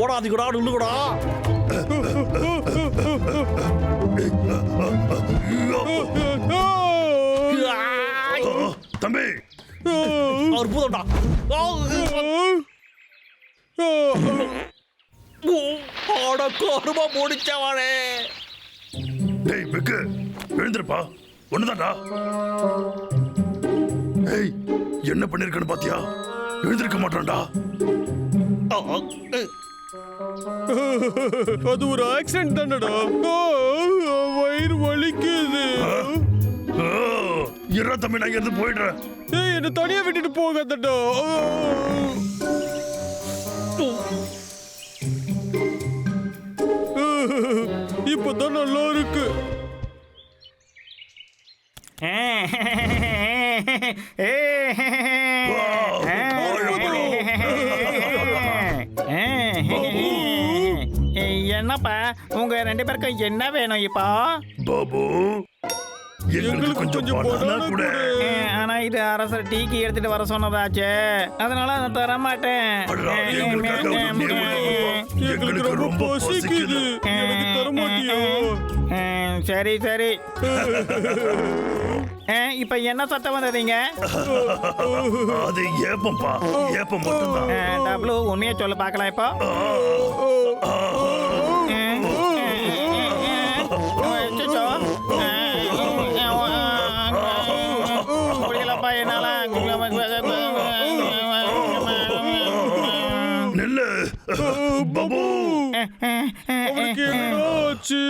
ஓடாதீங்கடா நில்லுங்கடா! தம்பி. அற்புதம்டா ஆட கருமா முடிச்சவனே. டேய் வெக்கு. எழுந்திருப்பா. ஒண்ணுதான்டா. ஏய் என்ன பண்ணிருக்கன்னு பாத்தியா? எழுந்திருக்க மாட்டான்டா. அது ஒரு ஆக்சிடென்ட் தானடா? வயிறு வலிக்குது. இரா தம்பி நான் இருந்து போயிடுறேன். ஏய் என்ன தனியா விட்டுட்டு போகாதடா. இப்பதான் நல்லா இருக்கு. என்னப்பா உங்க ரெண்டு பேருக்கும் என்ன வேணும் இப்போ? பாபு. எங்களுக்கு கொஞ்சம் பனானா கூட. ஆனா இது அரசர் டீக்கு எடுத்துட்டு வர சொன்னதாச்சே. அதனால நான் தர மாட்டேன் அடடா, எங்களுக்காக ஒண்ணே ஒண்ணு கொடுப்பா. எங்களுக்கு ரொம்ப பசிக்குது. எனக்கு தர மாட்டியா ஏ, சரி சரி. ஏ, இப்ப என்ன சத்தம் வந்ததுங்க அது ஏப்பம்பா ஏப்பம் மட்டும்தான். டபுளு உண்மையை சொல்ல பார்க்கலாம் இப்போ. ஆச்சு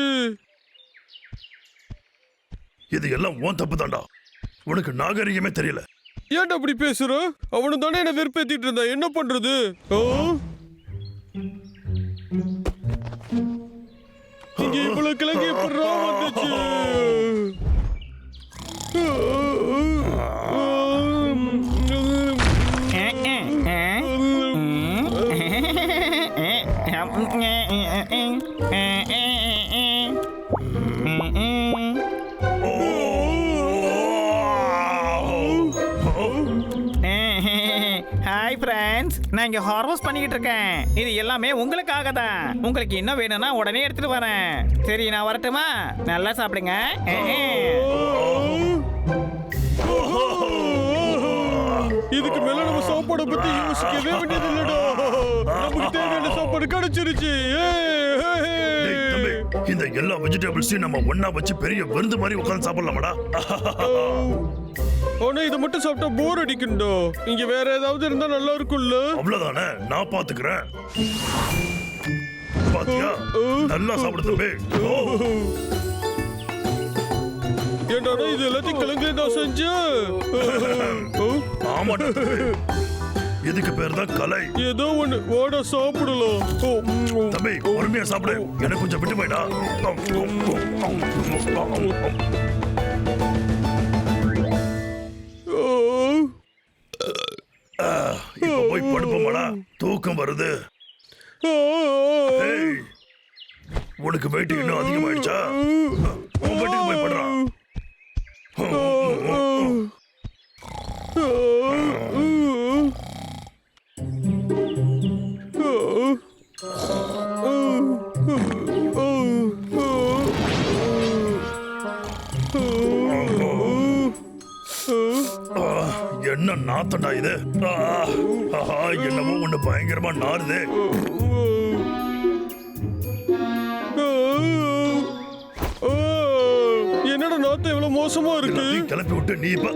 இது எல்லாம் உன் தப்பு தான்டா உனக்கு நாகரிகமே தெரியல ஏன்டா அப்படி பேசுற அவனு தானே என்ன வெறுப்பேத்திட்டு இருந்தான் என்ன பண்றது? இங்க இவ்வளவு கிழங்கு எப்படிடா வந்துச்சு ஏ, ஹாய் ஃப்ரெண்ட்ஸ் நான் இங்க ஹார்வெஸ்ட் பண்ணிக்கிட்டு இருக்கேன். இது எல்லாமே உங்களுக்காக தான் உங்களுக்கு என்ன வேணும்னா உடனே எடுத்துட்டு வரேன். சரி நான் வரட்டுமா? நல்லா சாப்பிடுங்க. இதுக்கு மேல நம்ம சாப்பாடை பத்தி யோசிக்கவே வேண்டியது இல்லடா நமக்கு தேவையான சாப்பாடு கிடைச்சிருச்சு. இந்த எல்லா வெஜிடபிள்ஸையும் நம்ம ஒண்ணா வச்சு பெரிய விருந்து மாதிரி உட்கார்ந்து சாப்பிடலாமாடா? ஆனா இதை மட்டும் சாப்பிட்டா போர் அடிக்கும்டா. இங்க வேற ஏதாவது இருந்தா நல்லா இருக்கும்ல. அவ்வளவுதானே? நான் பாத்துக்கிறேன். பாத்தியா? நல்லா சாப்பிடு தம்பி. ஏன்டா இது எல்லாத்தையும் கிழங்கு நான் செஞ்சேன். ஆமாடா. இதுக்கு பேர் தான் கலை. ஏதோ ஒண்ணு வாடா சாப்பிடலாம். தம்பி பொறுமையா சாப்பிடு. எனக்கு கொஞ்சம் விட்டு போயிடா. படுப்போமாடா தூக்கம் வருது. உனக்கு வெயிட் இன்னும் அதிகமாயிடுச்சா? உன் வீட்டுக்கு போய் படுறான் என்ன நாத்தண்டா இது? ஆ, பயங்கரமா நாறுதே என்னடா நாத்தம் இவ்வளவு மோசமா இருக்கு? கிளப்பி விட்டு நீ இப்ப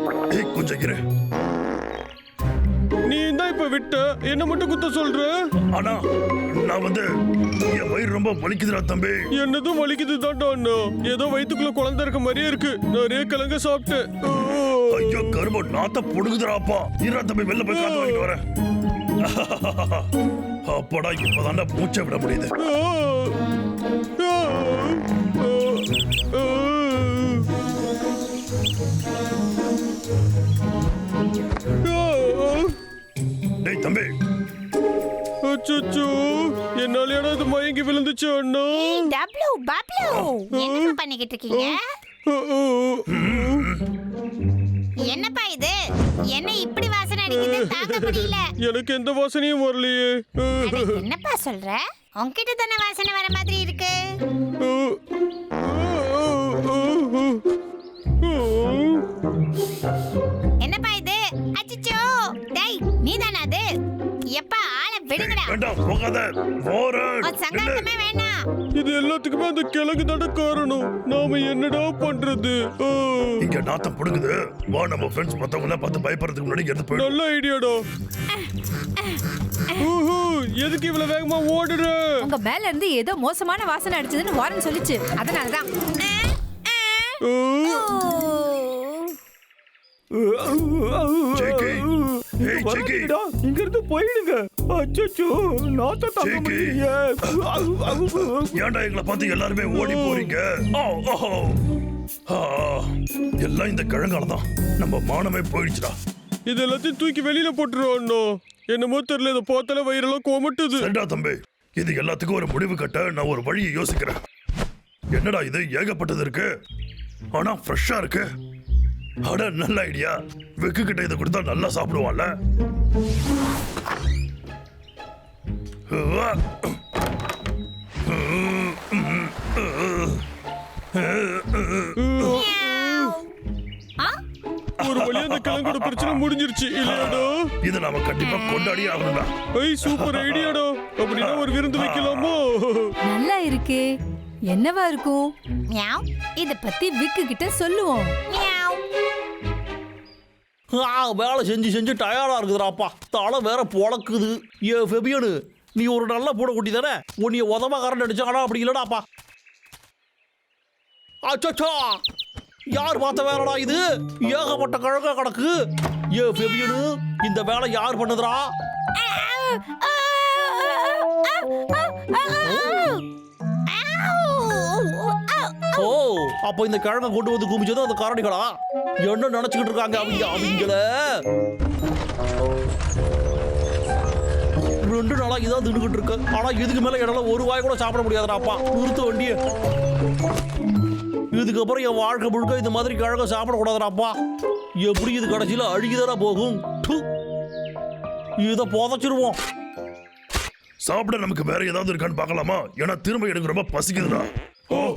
கொஞ்சம் இரு நீ தான் இப்ப விட்ட? என்ன மட்டும் குத்த சொல்ற? ஆனா நான் வந்து என் வயிறு ரொம்ப வலிக்குதுடா தம்பி. என்னதும் வலிக்குது அண்ணா. ஏதோ வயித்துக்குள்ள குழந்தை இருக்க மாதிரியே இருக்கு. நிறைய கிழங்க சாப்பிட்டேன். ஐயோ கரும்பு நாத்த புடுங்குதுடாப்பா. இரா தம்பி வெளில போய் காத்து வாங்கிட்டு வரேன். அப்பாடா இப்பதான்டா மூச்சை விட முடியுது. டேய் தம்பி. அச்சோ என்னால இது மயங்கி விழுந்துச்சு அண்ணா. டப்ளு பப்ளு என்னப்பா பண்ணிக்கிட்டு இருக்கீங்க? என்னப்பா இது? என்ன இப்படி தாங்க முடியல. எனக்கு எந்த வாசனையும் வரலையே. அட, என்னப்பா சொல்ற? உன்கிட்ட தானே வாசனை வர மாதிரி இருக்கு. என்னப்பா இது? அச்சச்சோ. டேய் நீதானா அது? விடுங்கடா. வேண்டாம் போகாத. போறேன் உன் சங்காத்தமே வேணாம் இது எல்லாத்துக்குமே அந்த கிழங்கு தானே காரணம். நாம என்னடா பண்றது? இங்க நாத்தம் புடுங்குது. வா நம்ம ஃப்ரெண்ட்ஸ் மத்தவங்க பார்த்து பயப்படுறதுக்கு முன்னாடி எடுத்து போயிடும் நல்ல ஐடியாடா. ஊஹு, எதுக்கு இவ்வளவு வேகமா ஓடுற? உங்க மேல இருந்து ஏதோ மோசமான வாசனை அடிச்சதுன்னு வாரன் சொல்லிச்சு. ஏய் ஜேகே. இங்க இருந்து போயிடுங்க. அச்சோ நாத்த தாங்க ஜேகே. முடியலையே ஏன்டா எங்களை பார்த்து எல்லாருமே ஓடி போறீங்க? எல்லாம் இந்த கிழங்கால தான். நம்ம மானமே போயிடுச்சுடா. இது எல்லாத்தையும் தூக்கி வெளியில போட்டுருவானோ என்னமோ தெரியல இதை பார்த்தாலே வயிறெல்லாம் கோமட்டுது. சரிடா தம்பி. இது எல்லாத்துக்கும் ஒரு முடிவு கட்ட நான் ஒரு வழியை யோசிக்கிறேன். என்னடா இது ஏகப்பட்டது இருக்கு? ஆனா ஃப்ரெஷ்ஷா இருக்கு. அட நல்ல ஐடியா வெக்கு கிட்ட இதை கொடுத்தா நல்லா சாப்பிடுவான்ல. முடிஞ்சிருச்சு இல்லையாடா? இதை நாம கண்டிப்பா கொண்டாடி ஆகணும்டா. ஐ சூப்பர் ஐடியாடா. அப்படின்னா ஒரு விருந்து வைக்கலாமோ? நல்லா இருக்கே. என்னவா இருக்கும்? மியாவ் இத பத்தி விக்கு கிட்ட சொல்லுவோம். மியாவ். ஆ, வேலை செஞ்சு செஞ்சு டயர்டா இருக்குதுடாப்பா. தலை வேற பொழக்குது ஏ ஃபெபியனு நீ ஒரு நல்ல பூனை குட்டி தானே? உன்னைய உதவ கரண்ட் அடிச்சானா? அப்படி இல்லடாப்பா. அச்சோ யார் பார்த்த வேலைடா இது? ஏகப்பட்ட கழக கிடக்கு. ஏ ஃபெபியனு இந்த வேலை யார் பண்ணுதுடா? ஓ அப்ப இந்த கிழங்க கொண்டு வந்து குமிச்சது அந்த காரணிகளா? என்ன நினைச்சுக்கிட்டு இருக்காங்க அவங்க அவங்கள? ரெண்டு நாளா இதான் தின்னுக்கிட்டு இருக்கு. ஆனா இதுக்கு மேல என்னால ஒரு வாய் கூட சாப்பிட முடியாதுடா அப்பா. நிறுத்த வண்டியை. இதுக்கப்புறம் என் வாழ்க்கை முழுக்க இந்த மாதிரி கிழங்க சாப்பிடக்கூடாதுடாப்பா. எப்படி இது கடைசியில அழுகிதானா போகும்? து. இதை புதைச்சிருவோம். சாப்பிட நமக்கு வேற ஏதாவது இருக்கான்னு பார்க்கலாமா? ஏன்னா திரும்ப எனக்கு ரொம்ப பசிக்குதுடா. ஓ.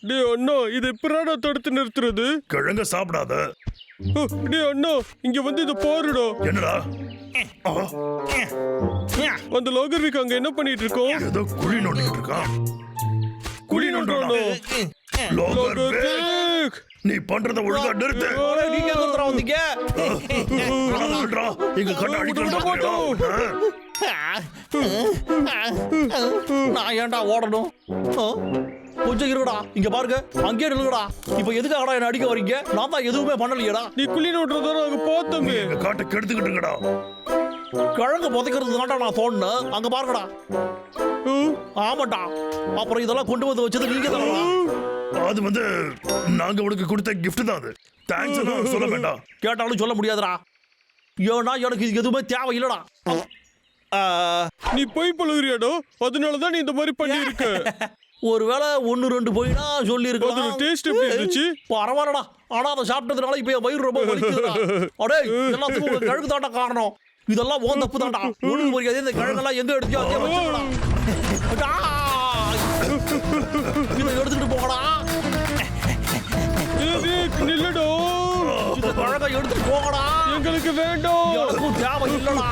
டேய் அண்ணா இது எப்படாடா தடுத்து நிறுத்துறது? கிழங்க சாப்பிடாத. டேய் அண்ணா இங்க வந்து இத பாருடா. என்னடா? அந்த லாகர்விக் அங்க என்ன பண்ணிட்டு இருக்கோம்? ஏதோ குழி நோண்டிக்கிட்டு இருக்கான் நீ பண்றத ஒழுங்கா நிறுத்து. அடே, நீங்க வந்தீங்க. எங்க கண்ணை அடிக்கலாம் நான் ஏன்டா ஓடணும்? கொஞ்சம் இருங்கடா. இங்க பாருங்க அங்கேயே நில்லுங்கடா. இப்ப எதுக்காகடா என்ன அடிக்க வரீங்க நான் தான் எதுவுமே பண்ணலையேடா. நீ குழி நோட்டுறதா நாங்க பார்த்தோமே எங்க காட்டை கெடுத்துக்கிட்டு இருக்கடா கிழங்கு புதைக்கிறது தான்டா நான் தோணுனேன் அங்க பாருங்கடா. ஓ, ஆமாடா அப்புறம் இதெல்லாம் கொண்டு வந்து வச்சது நீங்க தானடா. அது வந்து நாங்க உனக்கு கொடுத்த gift தான் அது. தேங்க்ஸ் சொல்ல வேண்டாம். கேட்டாலும் சொல்ல முடியாதுடா. ஏன்னா எனக்கு இது எதுவுமே தேவையில்லடா. ஆ, நீ போய் பழகுறியாடா? அதனாலதான் நீ இந்த மாதிரி பண்ணிருக்க ஒருவேளை ஒன்னு ரெண்டு போயினா சொல்லி அதோட இருக்கலாம் டேஸ்ட் எப்படி இருந்துச்சு? பரவாயில்லடா. ஆனா அதை சாப்பிட்டதுனால இப்ப என் வயிறு ரொம்ப வலிக்குதுடா. அடே எல்லாத்துக்கும் உங்க கழுகு தாண்டா காரணம். இதெல்லாம் ஓன் தப்பு தான்டா ஒழுங்கு மரியாதை இந்த கழுகெல்லாம் எங்க எடுத்தியோ அங்கே வச்சுக்கடா! இதை எடுத்துக்கிட்டு போகடா நில்லுடா இந்த கழகை எடுத்துட்டு போகடா எங்களுக்கு வேண்டாம் எனக்கும் தேவை இல்லடா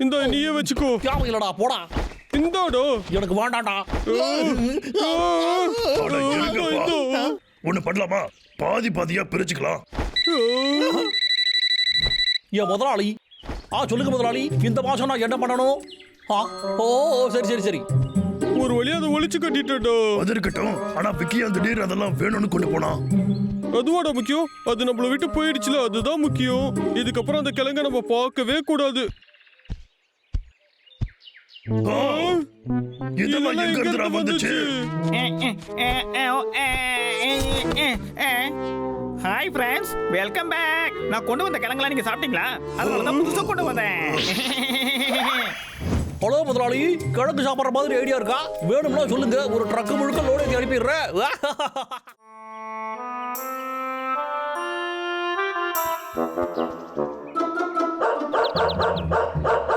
இந்த நீயே வச்சுக்கோ தேவை இல்லடா போடா இந்தாடா எனக்கு வேண்டாம்டா. ஒண்ணு பண்ணலாமா பாதி பாதியா பிரிச்சுக்கலாம். என் முதலாளி. ஆ சொல்லுங்க முதலாளி. இந்த மாசம் நான் என்ன பண்ணணும்? ஆ ஓ சரி சரி சரி. ஒரு வழியா அதை ஒளிச்சு கட்டிட்டடா அது இருக்கட்டும் ஆனா விக்கியா திடீர் அதெல்லாம் வேணும்னு கொண்டு போனா. அதுவாடா முக்கியம். அது நம்மள விட்டு போயிடுச்சுல அதுதான் முக்கியம். இதுக்கப்புறம் அந்த கிழங்க நம்ம பார்க்கவே கூடாது. இதெல்லாம் எங்க இருந்து வந்துச்சு? ஹாய் ஃப்ரெண்ட்ஸ் வெல்கம் பேக் நான் கொண்டு வந்த கிழங்குலாம் நீங்க சாப்பிட்டீங்களா? அதனால தான் புதுசாக கொண்டு வந்தேன். ஹலோ முதலாளி கிழக்கு சாப்பிட்ற மாதிரி ஐடியா இருக்கா? வேணும்னா சொல்லுங்க. ஒரு ட்ரக் முழுக்க லோடு ஏற்றி அனுப்பிடுறேன். Ha!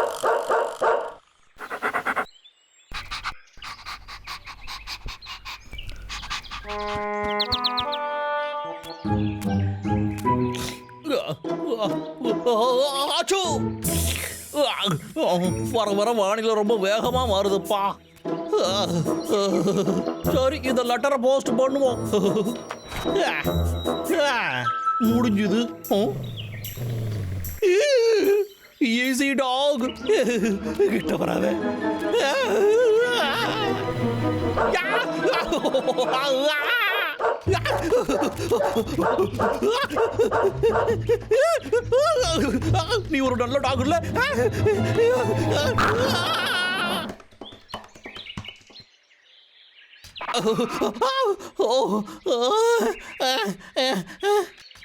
வர வர வானிலை ரொம்ப வேகமா மாறுதுப்பா. சரி இந்த லெட்டரை போஸ்ட் பண்ணுவோம். முடிஞ்சுது. ஈஸி டாக் கிட்ட வராத. நீ ஒரு நல்ல டாக் இல்ல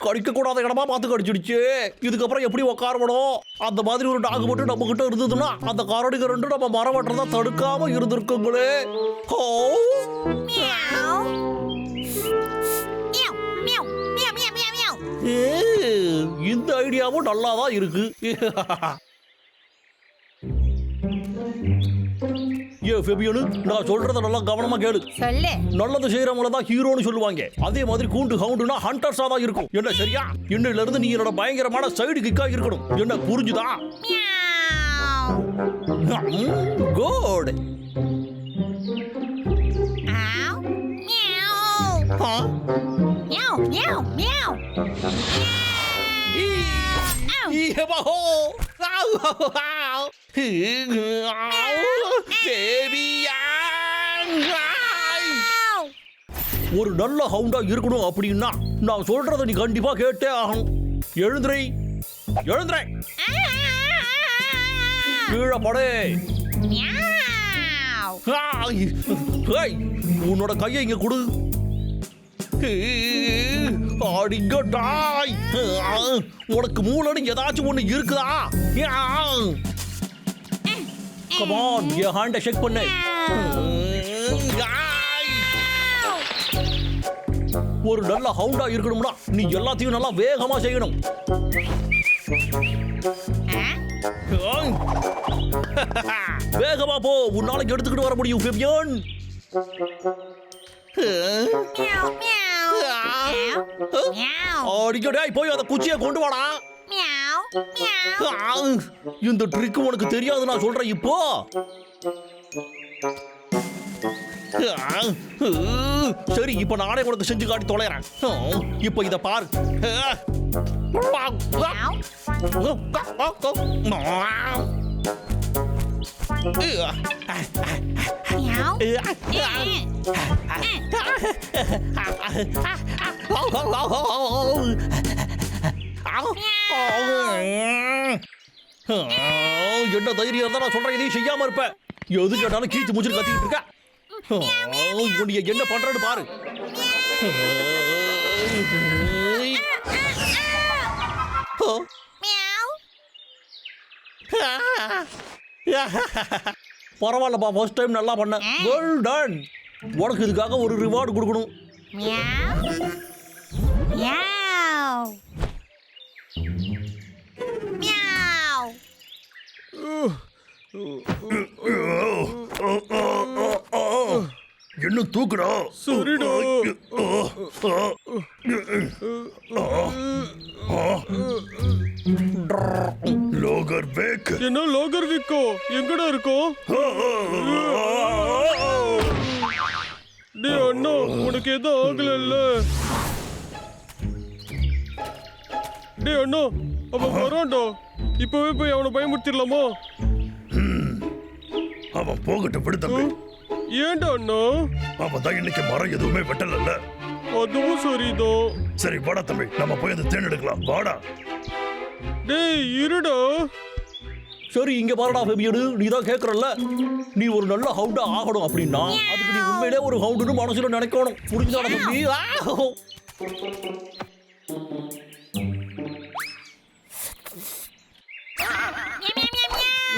கடிக்க கூடாத இடமா பார்த்து கடிச்சிடுச்சு. இதுக்கப்புறம் எப்படி உக்காரணும் அந்த மாதிரி ஒரு டாக் மட்டும் நம்ம கிட்ட இருந்ததுன்னா அந்த காரடிக்கு ரெண்டும் நம்ம மரம் வெட்டுறதா தடுக்காம இருந்திருக்குங்களே. ஓ ஐடியாவும் நல்லா தான் இருக்கு. ஏ ஃபெபியனு நான் சொல்றத நல்லா கவனமா கேளு. சொல்லு. நல்லது செய்யறவங்கள தான் ஹீரோன்னு சொல்லுவாங்க. அதே மாதிரி கூண்டு ஹவுண்டுனா ஹண்டர்ஸா தான் இருக்கும். என்ன சரியா? இன்னையில இருந்து நீ என்னோட பயங்கரமான சைடு கிக்கா இருக்கணும். என்ன புரிஞ்சுதா? Good meow meow meow meow ஒரு நல்ல ஹவுண்டா இருக்கணும் அப்படின்னா நான் சொல்றத நீ கண்டிப்பா கேட்டே ஆகணும். எழுந்துரை. எழுந்துரை. கீழே படே. உன்னோட கையை இங்க கொடு. அடிங்கடாய் உனக்கு மூளைன்னு ஏதாச்சும் ஒண்ணு இருக்குதா? கமான் என் ஹேண்ட செக் பண்ணு. ஒரு நல்ல ஹவுண்டா இருக்கணும்னா நீ எல்லாத்தையும் நல்லா வேகமா செய்யணும். வேகமா போ. உன்னால எடுத்துக்கிட்டு வர முடியும் ஃபெபியன் அடிக்கடாய் போய் அந்த குச்சியை கொண்டு வாடா. இந்த ட்ரிக் உனக்கு தெரியாது நான் சொல்றேன் இப்போ. சரி இப்போ நானே உனக்கு செஞ்சு காட்டி தொலைறேன். இப்போ இத பாரு. என்ன தைரியம் இருந்தா நான் சொல்றேன் இதையும் செய்யாம இருப்பேன் எது கேட்டாலும் கீச்சு மூச்சு கத்திக்கிட்டு இருக்க. என்ன பண்றேன்னு பாரு. மியாவ். பரவாயில்லப்பா ஃபர்ஸ்ட் டைம் நல்லா பண்ண. வெல் டன் உனக்கு இதுக்காக ஒரு ரிவார்டு கொடுக்கணும். மியாவ். மியாவ். மியாவ். என்ன தூக்குடா சரிடா. லோகர் பேக். என்ன லோகர் விக்கோ? எங்கடா இருக்கோம்? வரான்டா இப்பவே போய் அவனை பயமுறுத்திடலாமா? அவன் போகட்டும் விடு தம்பி. ஏன்டா அண்ணா? அவன் தான் இன்னைக்கு மரம் எதுவுமே வெட்டல அதுவும் சரிதான். சரி வாடா தம்பி. நம்ம போய் அந்த தேன் எடுக்கலாம். வாடா. டேய் இருடா. சரி இங்க பாருடா ஃபெபியனு நீ தான் கேக்குறல்ல. நீ ஒரு நல்ல ஹவுண்டா ஆகணும் அப்படின்னா அதுக்கு நீ உண்மையிலே ஒரு ஹவுண்டுன்னு மனசுல நினைக்கணும். புரிஞ்சுதாடா தம்பி?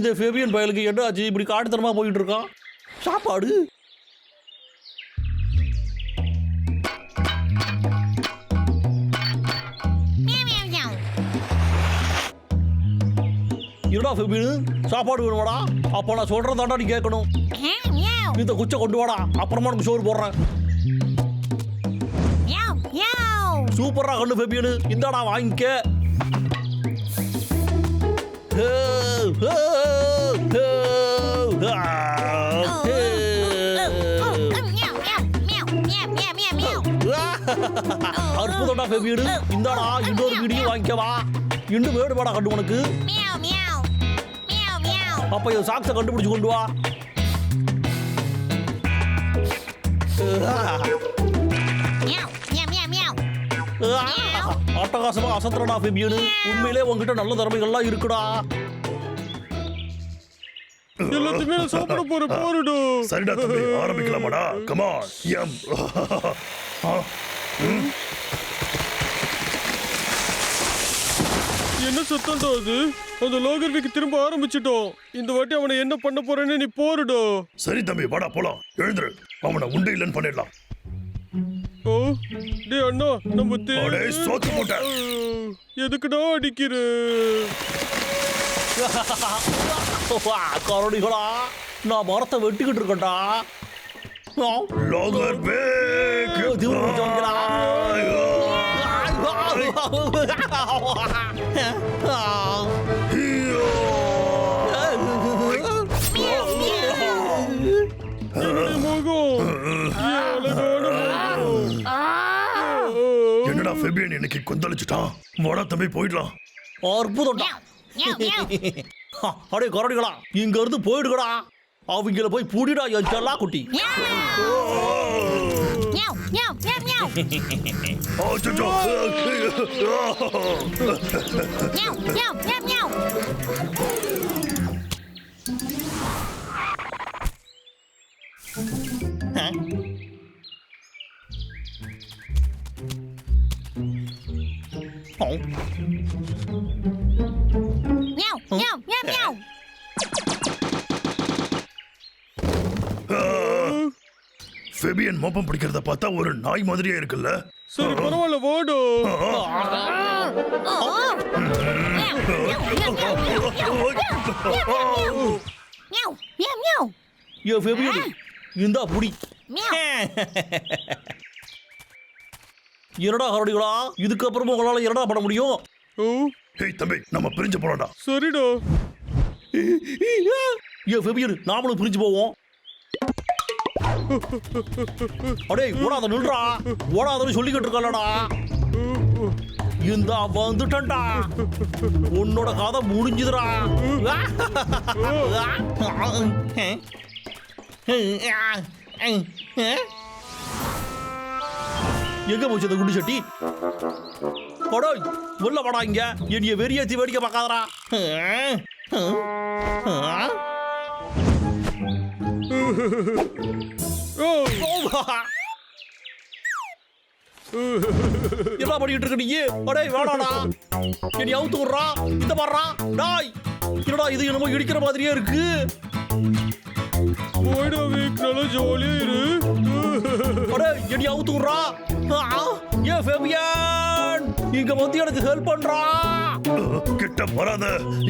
இந்த ஃபெபியன் பயலுக்கு என்ன ஆச்சு இப்படி காட்டுத்தனமா போயிட்டு இருக்கான் சாப்பாடு. என்னடா ஃபெபியன் சாப்பாடு வேணுமாடா? அப்போ நான் சொல்றதாண்டா நீ கேட்கணும். இந்த குச்சை கொண்டு வாடா. அப்புறமா உனக்கு சோறு போடுறேன். சூப்பரா கண்ணு ஃபெபியனு இந்தாடா வாங்கிக்க. அற்புதம்டா ஃபெபியனு இந்தாடா இன்னொரு வீடியோ வாங்கிக்கவா. இன்னும் வேணுமாடா கண்டு உனக்கு. அப்ப இந்த சாக்ஸை கண்டுபிடிச்சு கொண்டு வா. அட்டகாசமா அசத்துறடா ஃபெபியனு உண்மையிலே உன்கிட்ட நல்ல திறமைகள்லாம் இருக்குடா. எல்லாத்தையுமே நான் சாப்பிட போறேன். போருடோ சரிடா தம்பி ஆரம்பிக்கலாமாடா? கமான் எம் ஆ, என்ன சத்தம்டா அது? அந்த லோகர்விக்கு திரும்ப ஆரம்பிச்சிட்டோம். இந்த வாட்டி அவனை என்ன பண்ண போறேன்னு நீ போருடோ சரி தம்பி வாடா போலாம். எழுந்துரு. அவனை உண்டு இல்லைன்னு பண்ணிடலாம். ஓ டேய் அண்ணா நம்ம அடே சோத்து மூட்டை. எதுக்குடா அடிக்கிற? வா, கரடிகளா நான் மரத்தை வெட்டிக்கிட்டு இருக்கேன்டா. ஆ, லோகர் பேக். தீவிரம் ஃபெபியன் இன்னைக்கு கொந்தளிச்சுட்டான். வாடா தம்பி போயிடலாம். அற்புதம்டா. அடே கரடிகளா இங்க இருந்து போயிடுங்கடா அவங்கள போய் புடிடா என் செல்லா குட்டி மியாவ். ஃபெபியன் மோப்பம் பிடிக்கிறத பார்த்தா ஒரு நாய் மாதிரியே இருக்குல்ல சரி பரவாயில்ல வாடோ ஓ. Meow, meow, meow, meow, meow. Meow, meow, meow. என் ஃபெபியன் இந்தா புடி. என்னடா கரடிகளா இதுக்கப்புறமா உங்களால என்னடா பண்ண முடியும் ஹேய் தம்பி நம்ம பிரிஞ்சு போலாம்டா சரிடா ஃபெபியன் நாமளும் பிரிஞ்சு போவோம் அடே ஓடாத நில்றா. ஓடாதன்னு சொல்லிக்கிட்டு இருக்கலடா இந்தா வந்துட்டா உன்னோட கதை முடிஞ்சுதுடா. எங்க போச்சு அந்த குண்டு சட்டி? படோய் உள்ள படா இங்க. என்னைய வெறியேத்தி வேடிக்கை பார்க்காதரா ஆ? என்ன பண்ணிட்டு இருக்க நீ அடே வேணாடா. என்னை அவுத்து விடுறா. இந்த பாடுறா. டாய். என்னடா இது என்னமோ இடிக்கிற மாதிரியே இருக்கு. போய்டா நல்லா ஜாலியா இரு. அடே என்னை அவுத்து விடுறா. ஏன் ஃபெபியன் இங்க வந்து எனக்கு ஹெல்ப் பண்றா. கிட்ட வராத.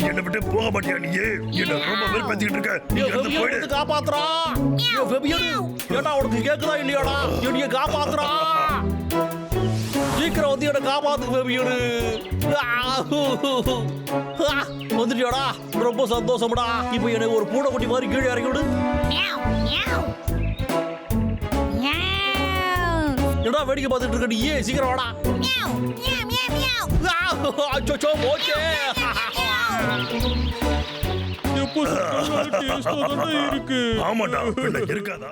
என்னை விட்டு போக மாட்டியா நீயே? என்ன ரொம்ப வெறுப்பேத்திக்கிட்டு இருக்க. நீ இருந்து போயிடு. காப்பாத்துறா. ஏன் ஃபெபியன் ஏடா உனக்கு கேக்குதா இல்லையாடா? என்னைய காப்பாத்துறா. சீக்கிரம் வந்து என்ன காப்பாத்து ஃபெபியன் வந்துட்டியாடா? ரொம்ப சந்தோஷம்டா. இப்போ எனக்கு ஒரு பூனைக்குட்டி மாதிரி கீழே இறக்கி விடு. என்னடா வேடிக்கை பார்த்துட்டு இருக்க நீ சீக்கிரம் வாடா. அச்சோ போச்சே ஆமாடா இருக்காதா?